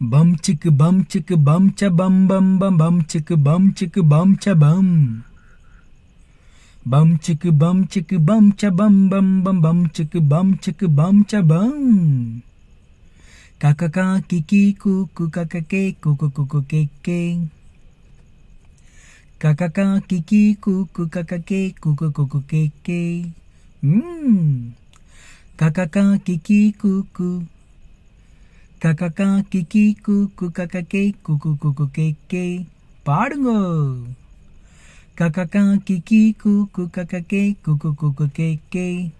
Bum chicka bum chicka bum cha bum bum bum bum chicka bum chicka bum cha bum. Bum chicka bum chicka bum cha bum bum bum bum chicka bum chicka bum cha bum. Kaka ka kiki kuku kaka ke kuku kuku ke ke. Kaka ka kiki kuku kaka ke kuku kuku ke ke. Mmm. Kaka ka kiki kuku. கூக்கு கக்க கே குக்கு குக்கு கே கே பாடுங்கோ கக்கா கிக்கி கூக்கு கக்க கே குக்கு குக்கு கே கே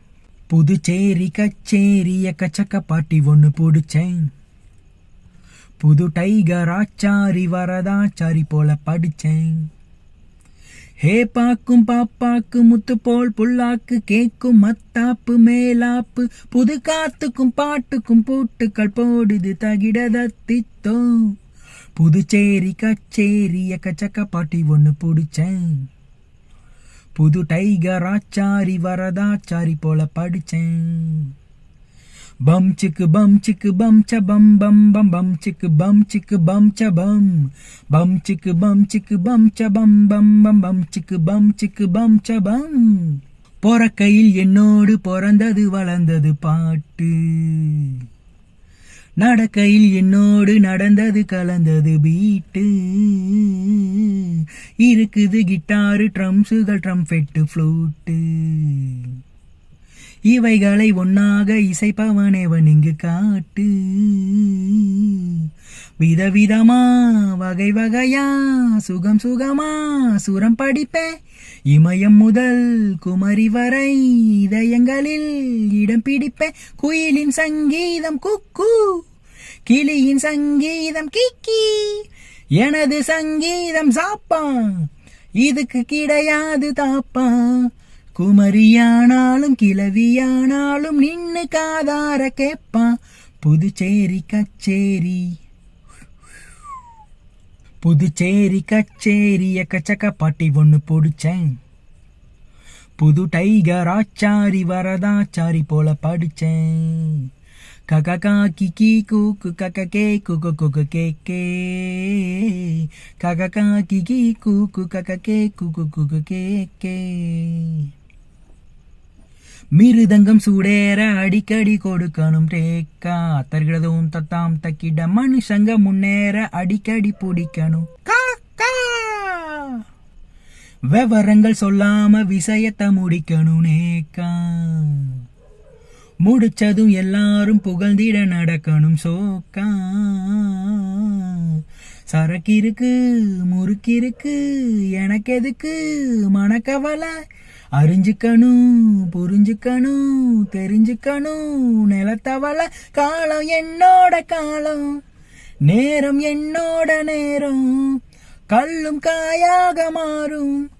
புதுச்சேரி கச்சேரி எக்கச்சக்க பாட்டி ஒன்று பிடிச்சேன் புது டைகர் ஆச்சாரி வரதாச்சாரி போல படிச்சேன் ஹே பாக்கும் பாப்பாக்கு முத்து போல் புல்லாக்கு கேக்கும் மத்தாப்பு மேலாப்பு புது காத்துக்கும் பாட்டுக்கும் பூட்டுக்கள் போடுது தகிடதத்தித்தோ புதுச்சேரி கச்சேரி எக்கச்சக்க பாட்டி ஒன்று பிடிச்சேன். புது டைகர் ஆச்சாரி வரதாச்சாரி போல படிச்சேன். பம் சிக்கு பம் சிக்கு பம் ச பம் பம் பம் பம் சிக்கு பம் சிக்கு பம் ச பம் பம் சிக்கு பம் சிக்கு பம் ச பம் பம் பம் பம் சிக்கு பம் சிக்கு பம் ச பம் பொறக்கையில் என்னோடு பிறந்தது வளர்ந்தது பாட்டு. நடக்கையில் என்னோடு நடந்தது கலந்தது பீட்டு. இருக்குது கிட்டாரு ட்ரம்ஸுகள் ட்ரம்ஃபெட்டு ஃப்ளூட்டு. இவைகளை ஒன்னாக இசைப்பவனேவன் இங்கு காட்டு. விதவிதமா வகை வகையா சுகம் சுகமா சுரம் படிப்பேன் இமயம் முதல் குமரி வரை இதயங்களில் இடம் பிடிப்பேன் குயிலின் சங்கீதம் குக்கு கிளியின் சங்கீதம் கிக்கி. எனது சங்கீதம் சாப்பா இதுக்கு கிடையாது தாப்பா. குமரியானாலும் கிளவியானாலும் நின்னு காதார கேப்பான் புதுச்சேரி கச்சேரி. புதுச்சேரி கச்சேரி எக்கச்சக்க பாட்டி ஒன்று பிடிச்சேன். புது டைகர் ஆச்சாரி வரதாச்சாரி போல படிச்சேன். கக காக்கி கி கூக்கு கக்க கே குக்கு குக்கு கே கே. கக காக்கி கீ கூக்கு கக்க கே குக்கு குக்கு கே கே. மிருதங்கம் சூடேற அடிக்கடி கொடுக்கணும் ரேக்கா தருகிறதும் தத்தாம் தக்கிட மனுஷங்க முன்னேற அடிக்கடி பிடிக்கணும். விவரங்கள் சொல்லாம விஷயத்தை முடிக்கணும் நேக்கா. முடிச்சதும் எல்லாரும் புகழ்ந்திட நடக்கணும் சோக்கா. சரக்கு இருக்கு முறுக்கு இருக்கு எனக்கு எதுக்கு மனக்கவலை? அறிஞ்சுக்கணும் புரிஞ்சுக்கணும் தெரிஞ்சுக்கணும் நிலத்தவளை காலம் என்னோட காலம் நேரம் என்னோட நேரம். கல்லும் காயாக மாறும்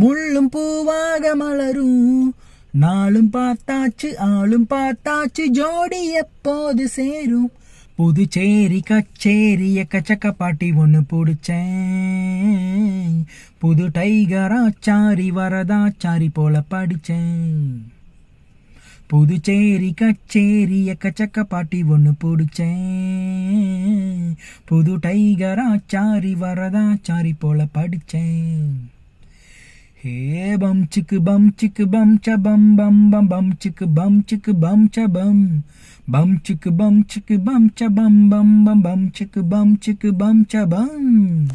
முள்ளும் பூவாக மலரும். நாளும் பார்த்தாச்சு ஆளும் பார்த்தாச்சு ஜோடி எப்போது சேரும்? புதுச்சேரி கச்சேரி எக்கச்சக்க பாட்டி ஒன்று பிடிச்சேன். புது டைகராச்சாரி வரதாச்சாரி போல படிச்சேன். புதுச்சேரி கச்சேரி எக்கச்சக்க பாட்டி ஒன்று பிடிச்சேன். புது டைகராச்சாரி வரதாச்சாரி போல படிச்சேன். Hey bum chick bum chick bum cha bum bum bum bum chick bum chick bum cha bum. Bum chick bum chick bum cha bum bum bum bum chick bum chick bum cha bum.